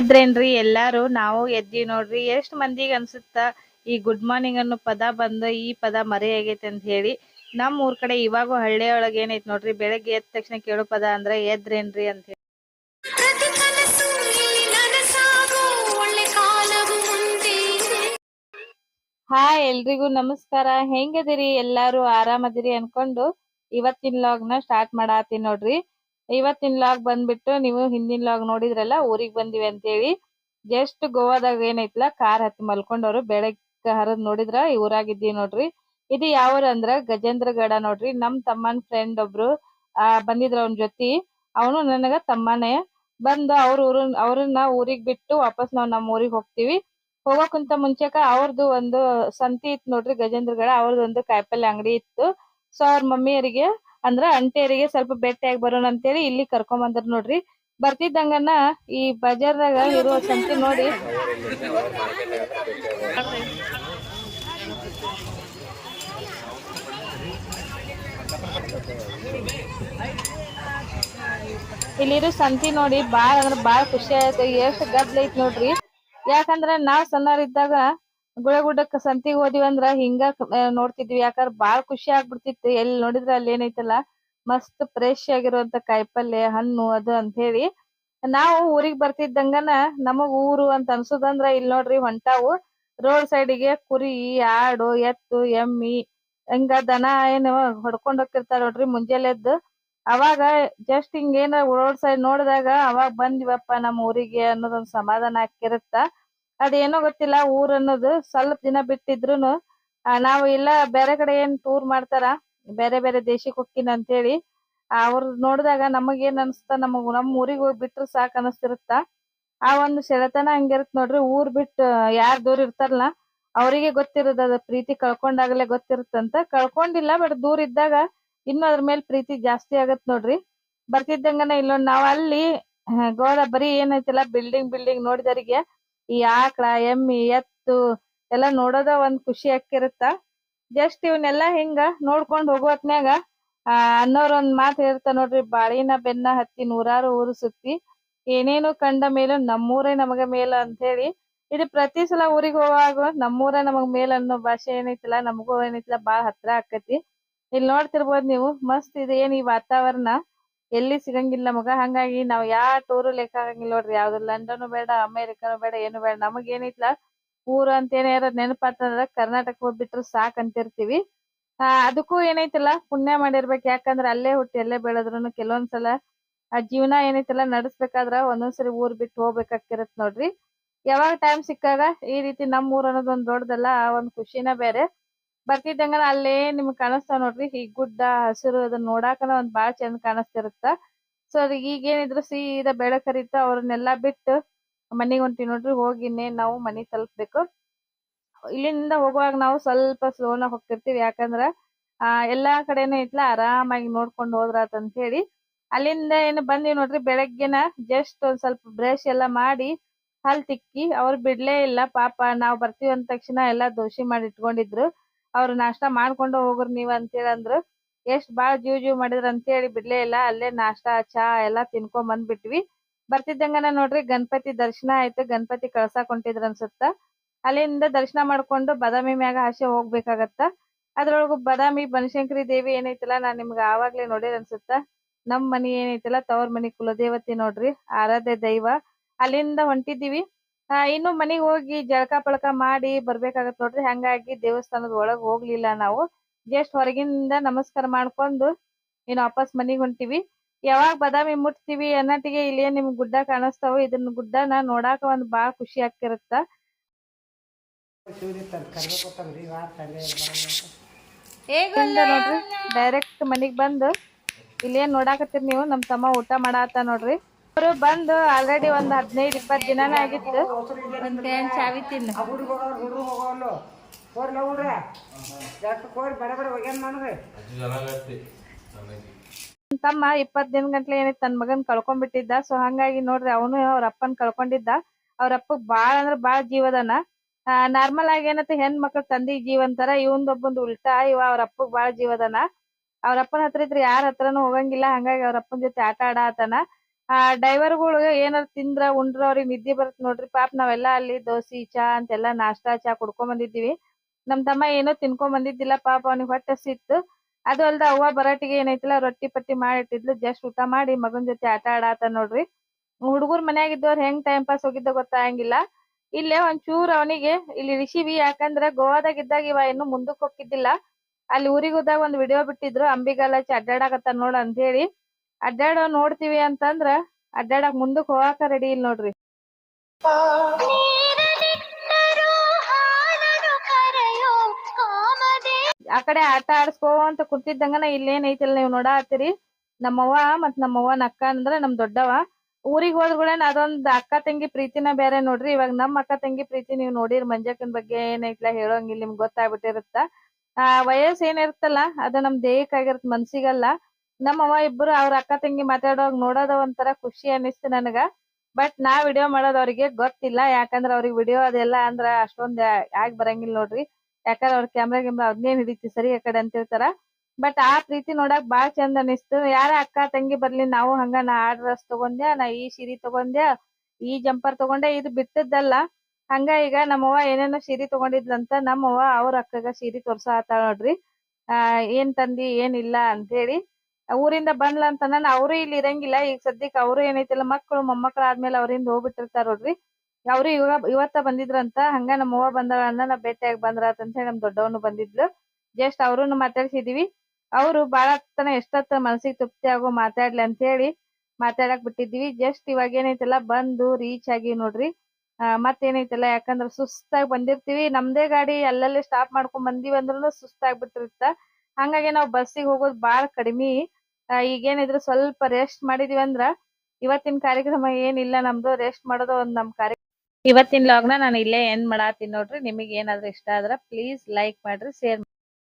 ಎದ್ರೇನ್ರಿ? ಎಲ್ಲಾರು ನಾವು ಎದ್ದಿ ನೋಡ್ರಿ. ಎಷ್ಟ್ ಮಂದಿಗ್ ಅನ್ಸುತ್ತ ಈ ಗುಡ್ ಮಾರ್ನಿಂಗ್ ಅನ್ನೋ ಪದ ಬಂದ ಈ ಪದ ಮರೆ ಆಗೈತೆ ಅಂತ ಹೇಳಿ. ನಮ್ ಊರ್ ಕಡೆ ಇವಾಗೂ ಹಳ್ಳಿ ಒಳಗ್ ಏನೈತ್ ನೋಡ್ರಿ? ಬೆಳಗ್ಗೆ ಎದ್ದ ತಕ್ಷಣ ಕೇಳೋ ಪದ ಅಂದ್ರ ಎದ್ರೇನ್ರಿ ಅಂತ ಹೇಳಿ. ಹಾಯ್ ಎಲ್ರಿಗೂ ನಮಸ್ಕಾರ. ಹೆಂಗದಿರಿ? ಎಲ್ಲಾರು ಆರಾಮದಿರಿ ಅನ್ಕೊಂಡು ಇವತ್ತಿನ ಲಾಗ್ನ ಸ್ಟಾರ್ಟ್ ಮಾಡಾತೀನಿ ನೋಡ್ರಿ. ಇವತ್ತಿನ ಲಾಗ್ ಬಂದ್ಬಿಟ್ಟು ನೀವು ಹಿಂದಿನ ಲಾಗ್ ನೋಡಿದ್ರಲ್ಲ, ಊರಿಗ್ ಬಂದಿವಿ ಅಂತೇಳಿ. ಜಸ್ಟ್ ಗೋವಾದಾಗ ಏನೈತ್ಲ, ಕಾರ್ ಹತ್ತಿ ಮಲ್ಕೊಂಡವ್ರು ಬೆಳಗ್ಗೆ ಹರದ್ ನೋಡಿದ್ರ, ಈ ಊರಾಗಿದ್ದೀವಿ ನೋಡ್ರಿ. ಇದು ಯಾವ್ರ ಅಂದ್ರ, ಗಜೇಂದ್ರಗಡ ನೋಡ್ರಿ. ನಮ್ ತಮ್ಮನ್ ಫ್ರೆಂಡ್ ಒಬ್ರು, ಆ, ಬಂದಿದ್ರ ಅವ್ನ ಜೊತಿ. ಅವನು ನನಗ ತಮ್ಮನೇ. ಬಂದು ಅವ್ರ ಊರು, ಅವ್ರನ್ನ ಊರಿಗ್ ಬಿಟ್ಟು ವಾಪಸ್ ನಾವ್ ನಮ್ ಊರಿಗ್ ಹೋಗ್ತಿವಿ. ಹೋಗೋಕ್ಕಿಂತ ಮುಂಚೆಕ ಅವ್ರದ್ದು ಒಂದು ಸಂತಿ ಇತ್ತು ನೋಡ್ರಿ ಗಜೇಂದ್ರಗಡ. ಅವ್ರದ್ದು ಒಂದು ಕಾಯಿಪಲ್ಲೆ ಅಂಗಡಿ ಇತ್ತು. ಸೊ ಅವ್ರ ಮಮ್ಮಿಯರಿಗೆ ಅಂದ್ರ ಅಂಟೇರಿಗೆ ಸ್ವಲ್ಪ ಭೇಟಿಯಾಗಿ ಬರೋಣ ಅಂತೇಳಿ ಇಲ್ಲಿ ಕರ್ಕೊಂಡ್ ಬಂದ್ರ ನೋಡ್ರಿ. ಬರ್ತಿದ್ದಂಗನ ಈ ಬಜಾರ್ದಾಗ ಇರುವ ಸಂತೆ ನೋಡಿ. ಇಲ್ಲಿರೋ ಸಂತಿ ನೋಡಿ ಬಾಳ ಅಂದ್ರ ಬಾಳ ಖುಷಿ ಆಯ್ತು. ಎಷ್ಟ್ ಗದ್ಲ ಐತ್ ನೋಡ್ರಿ. ಯಾಕಂದ್ರ ನಾವ್ ಸಣ್ಣರಿದ್ದಾಗ ಗುಳಗುಡ್ಡಕ್ಕ ಸಂತಿಗೆ ಹೋದಿವಿ ಅಂದ್ರ ಹಿಂಗ ನೋಡ್ತಿದ್ವಿ. ಯಾಕಂದ್ರ ಬಾಳ ಖುಷಿ ಆಗ್ಬಿಡ್ತಿತ್ತು. ಎಲ್ಲಿ ನೋಡಿದ್ರ ಅಲ್ಲಿ ಏನೈತಲ್ಲ, ಮಸ್ತ್ ಫ್ರೆಶ್ ಆಗಿರುವಂತ ಕಾಯಿಪಲ್ಲೆ, ಹಣ್ಣು, ಅದು ಅಂತ ಹೇಳಿ. ನಾವು ಊರಿಗ್ ಬರ್ತಿದ್ದಂಗನ ನಮಗ್ ಊರು ಅಂತ ಅನ್ಸುದಂದ್ರ ಇಲ್ಲಿ ನೋಡ್ರಿ ಹೊಂಟಾವು. ರೋಡ್ ಸೈಡಿಗೆ ಕುರಿ, ಆಡು, ಎತ್ತು, ಎಮ್ಮಿ, ಹಿಂಗ ದನ ಏನ್ ಹೊಡ್ಕೊಂಡ್ ಹೋಗ್ತಿರ್ತಾರ ನೋಡ್ರಿ ಮುಂಜಾನೆ ಎದ್ದು. ಅವಾಗ ಜಸ್ಟ್ ಹಿಂಗೇನ ರೋಡ್ ಸೈಡ್ ನೋಡಿದಾಗ ಅವಾಗ ಬಂದಿವಪ್ಪ ನಮ್ಮ ಊರಿಗೆ ಅನ್ನೋದೊಂದು ಸಮಾಧಾನ ಆಕ್ಕಿರತ್ತ ಅದೇನೋ ಗೊತ್ತಿಲ್ಲ ಊರ್ ಅನ್ನೋದು ಸ್ವಲ್ಪ ದಿನ ಬಿಟ್ಟಿದ್ರುನು ನಾವು ಇಲ್ಲ ಬೇರೆ ಕಡೆ ಏನ್ ಟೂರ್ ಮಾಡ್ತಾರ, ಬೇರೆ ಬೇರೆ ದೇಶಕ್ ಹೋಗ್ತೀನಿ ಅಂತೇಳಿ ಅವ್ರ ನೋಡಿದಾಗ ನಮಗ್ ಏನ್ ಅನ್ಸ್ತ ನಮಗ್ ನಮ್ ಊರಿಗ್ ಹೋಗಿ ಬಿಟ್ರು ಸಾಕ್ ಅನಸ್ತಿರುತ್ತ? ಆ ಒಂದು ಸೆಳೆತನ ಹಂಗಿರತ್ ನೋಡ್ರಿ, ಊರ್ ಬಿಟ್ಟು ಯಾರ್ ದೂರ ಇರ್ತಾರಲ್ಲ, ಅವರಿಗೆ ಗೊತ್ತಿರೋದು ಅದ, ಪ್ರೀತಿ ಕಳ್ಕೊಂಡಾಗಲೇ ಗೊತ್ತಿರುತ್ತಂತ ಕಳ್ಕೊಂಡಿಲ್ಲ, ಬಟ್ ದೂರ ಇದ್ದಾಗ ಇನ್ನು ಅದ್ರ ಮೇಲೆ ಪ್ರೀತಿ ಜಾಸ್ತಿ ಆಗತ್ ನೋಡ್ರಿ. ಬರ್ತಿದ್ದಂಗನ ಇಲ್ಲೊಂದ್ ನಾವ್ ಅಲ್ಲಿ ಗೋಡ ಬರೀ ಏನೈತಿಲ್ಲ, ಬಿಲ್ಡಿಂಗ್ ಬಿಲ್ಡಿಂಗ್ ನೋಡಿದವರಿಗೆ ಈ ಆಕಳ, ಎಮ್ಮಿ, ಎತ್ತು ಎಲ್ಲಾ ನೋಡೋದ ಒಂದ್ ಖುಷಿ ಆಕ್ಕಿರುತ್ತ ಜಸ್ಟ್ ಇವನ್ನೆಲ್ಲಾ ಹಿಂಗ ನೋಡ್ಕೊಂಡ್ ಹೋಗುವತ್ನ್ಯಾಗ, ಆ, ಅನ್ನೋರ್ ಒಂದ್ ಮಾತ್ ಹೇಳ್ತಾ ನೋಡ್ರಿ, ಬಾಳಿನ ಬೆನ್ನ ಹತ್ತಿ ನೂರಾರು ಊರು ಸುತ್ತಿ, ಏನೇನು ಕಂಡ ಮೇಲೆ ನಮ್ಮೂರೇ ನಮಗ ಮೇಲ ಅಂತ ಹೇಳಿ ಇದು ಪ್ರತಿ ಸಲ ಊರಿಗ್ ಹೋಗುವಾಗ ನಮ್ಮೂರೇ ನಮಗ್ ಮೇಲ್ ಅನ್ನೋ ಭಾಷೆ ಏನೈತಿಲ್ಲ, ನಮಗೂ ಏನೈತಿಲ್ಲ, ಬಾಳ ಹತ್ರ ಆಕತಿ. ಇಲ್ಲಿ ನೋಡ್ತಿರ್ಬೋದ್ ನೀವು, ಮಸ್ತ್ ಇದೆ ಏನ್ ಈ ವಾತಾವರಣ. ಎಲ್ಲಿ ಸಿಗಂಗಿಲ್ಲ ನಮಗ ಹಂಗಾಗಿ ನಾವ್ ಯಾವ ಟೂರ್ ಲೆಕ್ಕ ಆಗಂಗಿಲ್ಲ ನೋಡ್ರಿ. ಯಾವ್ದು ಲಂಡನ್ ಬೇಡ ಅಮೇರಿಕಾನು ಬೇಡ, ಏನು ಬೇಡ. ನಮಗ್ ಏನೈತ್ಲ ಊರು ಅಂತ ಏನಾರ ನೆನಪಾತಂದ್ರ ಕರ್ನಾಟಕ ಹೋಗ್ಬಿಟ್ರು ಸಾಕ್ ಅಂತಿರ್ತೀವಿ ಆ, ಅದಕ್ಕೂ ಏನೈತಿಲ್ಲ. ಪುಣ್ಯ ಮಾಡಿರ್ಬೇಕ್. ಯಾಕಂದ್ರ ಅಲ್ಲೇ ಹುಟ್ಟಿ, ಅಲ್ಲೇ ಬೆಳೆದ್ರುನು ಕೆಲವೊಂದ್ಸಲ ಆ ಜೀವನ ಏನೈತಿಲ್ಲ. ನಡ್ಸ್ಬೇಕಾದ್ರ ಒಂದೊಂದ್ಸರಿ ಊರ್ ಬಿಟ್ಟು ಹೋಗ್ಬೇಕಾಗಿರತ್ ನೋಡ್ರಿ. ಯಾವಾಗ ಟೈಮ್ ಸಿಕ್ಕಾಗ ಈ ರೀತಿ ನಮ್ಮ ಊರ್ ಅನ್ನೋದ್ ಒಂದ್ ದೊಡ್ಡದಲ್ಲ ಆ ಒಂದ್ ಖುಷಿನ ಬೇರೆ. ಬರ್ತಿದ್ದಂಗನ ಅಲ್ಲೇ ನಿಮ್ಗ್ ಕಾಣಿಸ್ತಾವ ನೋಡ್ರಿ ಈ ಗುಡ್ಡ, ಹಸಿರು ಅದನ್ನ ನೋಡಾಕನ ಒಂದ್ ಬಾಳ ಚಂದ ಕಾಣಿಸ್ತಿರುತ್ತ. ಸೊ ಅದ್ ಈಗೇನಿದ್ರು ಸೀದಾ ಬೆಳಕ್ ಹರಿತ ಅವ್ರನ್ನೆಲ್ಲಾ ಬಿಟ್ಟು ಮನಿಗ್ ಹೊಂಟಿವಿ ನೋಡ್ರಿ, ಹೋಗಿ ಇನ್ನೇನ್ ನಾವು ಮನಿಗ್ ತಲುಪ್ಬೇಕು ಇಲ್ಲಿಂದ ಹೋಗುವಾಗ ನಾವು ಸ್ವಲ್ಪ ಸ್ಲೋನಾಗ್ ಹೋಗ್ತಿರ್ತೀವಿ, ಯಾಕಂದ್ರ, ಆ, ಎಲ್ಲಾ ಕಡೆನು ಐತ್ಲಾ ಆರಾಮಾಗಿ ನೋಡ್ಕೊಂಡ್ ಹೋದ್ರಾತ್ ಅಂತ ಹೇಳಿ. ಅಲ್ಲಿಂದ ಏನ್ ಬಂದಿವಿ ನೋಡ್ರಿ, ಬೆಳಗ್ಗೆನ ಜಸ್ಟ್ ಒಂದ್ ಸ್ವಲ್ಪ ಬ್ರಷ್ ಎಲ್ಲಾ ಮಾಡಿ ಹಲ್ ತಿಕ್ಕಿ, ಅವ್ರು ಬಿಡ್ಲೇ ಇಲ್ಲ, ಪಾಪ ನಾವ್ ಬರ್ತೀವಿ ಅಂದ ತಕ್ಷಣ ಎಲ್ಲಾ ದೋಷಿ ಮಾಡಿ ಇಟ್ಕೊಂಡಿದ್ರು. ಅವ್ರು ನಾಷ್ಟಾ ಮಾಡ್ಕೊಂಡು ಹೋಗ್ರಿ ನೀವ್ ಅಂತೇಳಿ ಅಂದ್ರು ಎಷ್ಟ್ ಬಾಳ ಜೀವ್ ಜೀವ್ ಮಾಡಿದ್ರ ಅಂತೇಳಿ ಬಿಡ್ಲೇ ಇಲ್ಲ, ಅಲ್ಲೇ ನಾಷ್ಟಾ, ಚಾ ಎಲ್ಲಾ ತಿನ್ಕೊಂಡ್ ಬಂದ್ಬಿಟ್ವಿ. ಬರ್ತಿದ್ದಂಗನ ನೋಡ್ರಿ ಗಣಪತಿ ದರ್ಶನ ಆಯ್ತು, ಗಣಪತಿ ಕಳ್ಸಾಕ್ ಹೊಂಟಿದ್ರ ಅನ್ಸುತ್ತ. ಅಲ್ಲಿಂದ ದರ್ಶನ ಮಾಡ್ಕೊಂಡು ಬಾದಾಮಿ ಮ್ಯಾಗ ಆಸೆ ಹೋಗ್ಬೇಕಾಗತ್ತ. ಅದ್ರೊಳಗು ಬಾದಾಮಿ ಬನಶಂಕರಿ ದೇವಿ ಏನೈತಿಲ್ಲ, ನಾನ್ ನಿಮ್ಗ ಆವಾಗ್ಲೇ ನೋಡಿದ್ರ ಅನ್ಸುತ್ತ. ನಮ್ ಮನಿ ಏನೈತಿಲ್ಲ, ತವರ್ ಮನಿ ಕುಲದೇವತೆ ನೋಡ್ರಿ, ಆರಾಧ್ಯ ದೈವ. ಅಲ್ಲಿಂದ ಹೊಂಟಿದೀವಿ ಆ, ಇನ್ನು ಮನಿಗ್ ಹೋಗಿ ಜಳಕ ಪಳಕ ಮಾಡಿ ಬರ್ಬೇಕಾಗತ್ ನೋಡ್ರಿ. ಹಂಗಾಗಿ ದೇವಸ್ಥಾನದ ಒಳಗ್ ಹೋಗ್ಲಿಲ್ಲ ನಾವು. ಜಸ್ಟ್ ಹೊರಗಿಂದ ನಮಸ್ಕಾರ ಮಾಡ್ಕೊಂಡು ಇನ್ನು ವಾಪಸ್ ಮನಿಗ್ ಹೊಂಟಿವಿ. ಯಾವಾಗ ಬಾದಾಮಿ ಮುಟ್ತೀವಿ ಅನ್ನಟಿಗೆ ಇಲ್ಲಿ ನಿಮ್ಗ್ ಗುಡ್ಡ ಕಾಣಿಸ್ತಾವ. ಇದನ್ನ ಗುಡ್ಡನ ನೋಡಾಕ ಒಂದ್ ಬಾಳ ಖುಷಿ ಆಗ್ತಿರತ್ತ. ನೋಡ್ರಿ. ಡೈರೆಕ್ಟ್ ಮನಿಗ್ ಬಂದು ಇಲ್ಲೇನ್ ನೋಡಾಕತ್ತೀರಿ ನೀವು? ನಮ್ ತಮ್ಮ ಊಟ ಮಾಡಾತ ನೋಡ್ರಿ. ಅವ್ರು ಬಂದು ಆಲ್ರೆಡಿ ಒಂದ್ ಹದಿನೈದು ಇಪ್ಪತ್ತು ದಿನಾನ ಆಗಿತ್ತು. ಒಂದ್ ಚಾವಿ ತಿನ್ನು. ತಮ್ಮ ಇಪ್ಪತ್ ದಿನ ಗಂಟ್ಲೆ ಏನಿತ್ತು ತನ್ನ ಮಗನ್ ಕಳ್ಕೊಂಡ್ಬಿಟ್ಟಿದ್ದ. ಸೊ ಹಂಗಾಗಿ ನೋಡ್ರಿ ಅವನು ಅವ್ರ ಅಪ್ಪನ್ ಕಳ್ಕೊಂಡಿದ್ದ. ಅವ್ರ ಅಪ್ಪ ಬಾಳ ಅಂದ್ರೆ ಬಾಳ ಜೀವದನ ನಾರ್ಮಲ್ ಆಗಿ ಏನತ್ತ ಹೆಣ್ ಮಕ್ಳ ತಂದಿಗ್ ಜೀವ ಅಂತಾರ ಇವಂದ್ ಒಬ್ಬಂದ್ ಉಲ್ಟಾ ಇವ ಅವ್ರ ಅಪ್ಪ ಬಾಳ ಜೀವದನ ಅವ್ರ ಅಪ್ಪನ ಹತ್ರ ಇದ್ರೆ ಯಾರ ಹತ್ರನು ಹೋಗಂಗಿಲ್ಲ. ಹಂಗಾಗಿ ಅವ್ರ ಅಪ್ಪನ್ ಜೊತೆ ಆಟ ಆಡಾತನ ಆ ಡ್ರೈವರ್ಗಳು ಏನಾರ ತಿಂದ್ರ ಉಂಡ್ರ ಅವ್ರಿಗೆ ನಿದ್ದೆ ಬರುತ್ತೆ ನೋಡ್ರಿ. ಪಾಪ ನಾವೆಲ್ಲಾ ಅಲ್ಲಿ ದೋಸಿ, ಚಾ ಅಂತೆಲ್ಲಾ ನಾಷ್ಟಾ, ಚಾ ಕುಡ್ಕೊಂಡ್ ಬಂದಿದ್ದೀವಿ. ನಮ್ ತಮ್ಮ ಏನೋ ತಿನ್ಕೊಂಡ್ ಬಂದಿದ್ದಿಲ್ಲ ಪಾಪ ಅವ್ನಿಗೆ ಹೊಟ್ಟೆ ಹಸಿತ್ತು ಅದು ಅಲ್ದ ಅವ್ವ ಬರಾಟಿಗೆ ಏನೈತಿಲ್ಲ ರೊಟ್ಟಿ ಪಟ್ಟಿ ಮಾಡಿಟ್ಟಿದ್ಲು. ಜಸ್ಟ್ ಊಟ ಮಾಡಿ ಮಗನ್ ಜೊತೆ ಆಟ ಆಡಾತ ನೋಡ್ರಿ. ಹುಡುಗರ್ ಮನ್ಯಾಗ ಇದ್ದವ್ರ ಹೆಂಗ್ ಟೈಮ್ ಪಾಸ್ ಹೋಗಿದ್ದ ಗೊತ್ತಾಗಂಗಿಲ್ಲ. ಇಲ್ಲೇ ಒಂಚೂರ್ ಅವನಿಗೆ ಇಲ್ಲಿ ರಿಷಿವಿ ಯಾಕಂದ್ರ ಗೋವಾದಾಗ ಇದ್ದಾಗ ಇವ ಇನ್ನು ಮುಂದಕ್ ಹೋಗಿದ್ದಿಲ್ಲ ಅಲ್ಲಿ ಊರಿಗೆ ಹೋದಾಗ ಒಂದ್ ವಿಡಿಯೋ ಬಿಟ್ಟಿದ್ರು. ಅಂಬಿಗಾಲ ಅಡ್ಡಾಡಕತ್ತ ನೋಡ ಅಂತ ಹೇಳಿ ಅಡ್ಡಾಡೋ ನೋಡ್ತೀವಿ ಅಂತಂದ್ರ ಅಡ್ಡಾಡಕ್ ಮುಂದಕ್ ಹೋಗಾಕ ರೆಡಿ ಇಲ್ಲ ನೋಡ್ರಿ. ಆ ಕಡೆ ಆಟ ಐತಿ ಕುಂತಿದ್ದಂಗನ ಇಲ್ಲೇನೈತಿಲ್ಲ ನೀವ್ ನೋಡಾತ್ತೀರಿ. ನಮ್ಮವ್ವ ಮತ್ ನಮ್ಮವ್ವ ಅಕ್ಕ ಅಂದ್ರ ನಮ್ ದೊಡ್ಡವ ಊರಿಗ್ ಹೋದ್ಗಳೇನ್ ಅದೊಂದ್ ಅಕ್ಕ ತಂಗಿ ಪ್ರೀತಿನ ಬೇರೆ ನೋಡ್ರಿ. ಇವಾಗ ನಮ್ ಅಕ್ಕ ತಂಗಿ ಪ್ರೀತಿ ನೀವ್ ನೋಡಿರ್ ಮಂಜಕ್ಕನ್ ಬಗ್ಗೆ ಏನೈತ್ಲ ಹೇಳೋಂಗಿಲ್ಲ, ನಿಮ್ಗ್ ಗೊತ್ತಾಗ್ಬಿಟ್ಟಿರುತ್ತ. ಆ ವಯಸ್ಸ್ ಏನಿರುತ್ತಲ್ಲ ಅದು ನಮ್ ದೇಹಕ್ ಆಗಿರತ್ ಮನ್ಸಿಗಲ್ಲ. ನಮ್ಮವ್ವ ಇಬ್ರು ಅವ್ರ ಅಕ್ಕ ತಂಗಿ ಮಾತಾಡೋವಾಗ ನೋಡೋದ ಒಂಥರ ಖುಷಿ ಅನಿಸ್ತು ನನಗ. ಬಟ್ ನಾ ವಿಡಿಯೋ ಮಾಡೋದು ಅವ್ರಿಗೆ ಗೊತ್ತಿಲ್ಲ. ಯಾಕಂದ್ರ ಅವ್ರಿಗೆ ವಿಡಿಯೋ ಅದೆಲ್ಲ ಅಂದ್ರ ಅಷ್ಟೊಂದ್ ಯಾಕ್ ಬರಂಗಿಲ್ಲ ನೋಡ್ರಿ. ಯಾಕಂದ್ರ ಅವ್ರ ಕ್ಯಾಮ್ರಾ ಗಿಮ್ರಾ ಅದ್ನೇನ್ ಹಿಡಿತಿ? ಸರಿ ಆ ಕಡೆ ಅಂತಿರ್ತಾರ. ಬಟ್ ಆ ಪ್ರೀತಿ ನೋಡಕ್ ಬಾಳ್ ಚಂದ ಅನಿಸ್ತು ಯಾರ ಅಕ್ಕ ತಂಗಿ ಬರ್ಲಿ, ನಾವು ಹಂಗ ನಾ ಆ ಡ್ರೆಸ್ ತಗೊಂಡ್ಯ, ನಾ ಈ ಸೀರಿ ತಗೊಂಡ್ಯ, ಈ ಜಂಪರ್ ತಗೊಂಡೆ, ಇದು ಬಿಟ್ಟದ್ದಲ್ಲ. ಹಂಗ ಈಗ ನಮ್ಮವ್ವ ಏನೇನೋ ಸೀರಿ ತಗೊಂಡಿದ್ಲಂತ ನಮ್ಮವ್ವ ಅವ್ರ ಅಕ್ಕಗ ಸೀರಿ ತೋರ್ಸಾತಾಳ ನೋಡ್ರಿ. ಆ, ಏನ್ ತಂದಿ ಏನ್ ಇಲ್ಲ ಅಂತೇಳಿ ಊರಿಂದ ಬಂದ್ಲ ಅಂತ ನಾನು ಅವ್ರು ಇಲ್ಲಿ ಇರಂಗಿಲ್ಲ. ಈಗ ಸದ್ಯಕ್ಕೆ ಅವ್ರು ಏನೈತಿಲ್ಲ, ಮಕ್ಕಳು ಮೊಮ್ಮಕ್ಳು ಆದ್ಮೇಲೆ ಅವ್ರಿಂದ ಹೋಗ್ಬಿಟ್ಟಿರ್ತಾರ ನೋಡ್ರಿ. ಅವ್ರು ಇವಾಗ ಇವತ್ತ ಬಂದಿದ್ರಂತ, ಹಂಗ ನಮ್ಮ ಅವ್ವ ಬಂದಾಳ ಅಂದ್ರ ನಾ ಭೇಟಿಯಾಗಿ ಬಂದ್ರಾತ ಅಂತ ಹೇಳಿ ನಮ್ ದೊಡ್ಡವನು ಬಂದಿದ್ಲು. ಜಸ್ಟ್ ಅವ್ರುನು ಮಾತಾಡ್ಸಿದೀವಿ. ಅವ್ರು ಬಾಳ ತನ ಎಷ್ಟೊತ್ತ ಮನಸ್ಸಿಗೆ ತೃಪ್ತಿ ಆಗೋ ಮಾತಾಡ್ಲಿ ಅಂತ ಹೇಳಿ ಮಾತಾಡಕ್ ಬಿಟ್ಟಿದ್ವಿ ಜಸ್ಟ್ ಇವಾಗ ಏನೈತಲ್ಲ, ಬಂದು ರೀಚ್ ಆಗಿ ನೋಡ್ರಿ. ಮತ್ತೇನೈತಲ್ಲ, ಯಾಕಂದ್ರ ಸುಸ್ತಾಗಿ ಬಂದಿರ್ತೀವಿ. ನಮ್ದೇ ಗಾಡಿ ಅಲ್ಲಲ್ಲಿ ಸ್ಟಾಪ್ ಮಾಡ್ಕೊಂಡ್ ಬಂದಿವಿ ಅಂದ್ರೂ ಸುಸ್ತಾಗ್ಬಿಟ್ಟಿರುತ್ತ ಹಂಗಾಗಿ ನಾವ್ ಬಸ್ಸಿಗೆ ಹೋಗೋದ್ ಬಹಳ ಕಡಿಮಿ. ಈಗೇನಿದ್ರು ಸ್ವಲ್ಪ ರೆಸ್ಟ್ ಮಾಡಿದೀವಿ ಅಂದ್ರ ಇವತ್ತಿನ ಕಾರ್ಯಕ್ರಮ ಏನಿಲ್ಲ ನಮ್ದು ರೆಸ್ಟ್ ಮಾಡೋದು ಒಂದ್ ನಮ್ ಕಾರ್ಯ ಇವತ್ತಿನ ಲಾಗ್ನ ನಾನು ಇಲ್ಲೇ ಏನ್ ಮಾಡಾತೀನಿ ನೋಡ್ರಿ. ನಿಮಗೆ ಏನಾದ್ರು ಇಷ್ಟ ಆದ್ರ ಪ್ಲೀಸ್ ಲೈಕ್ ಮಾಡ್ರಿ ಶೇರ್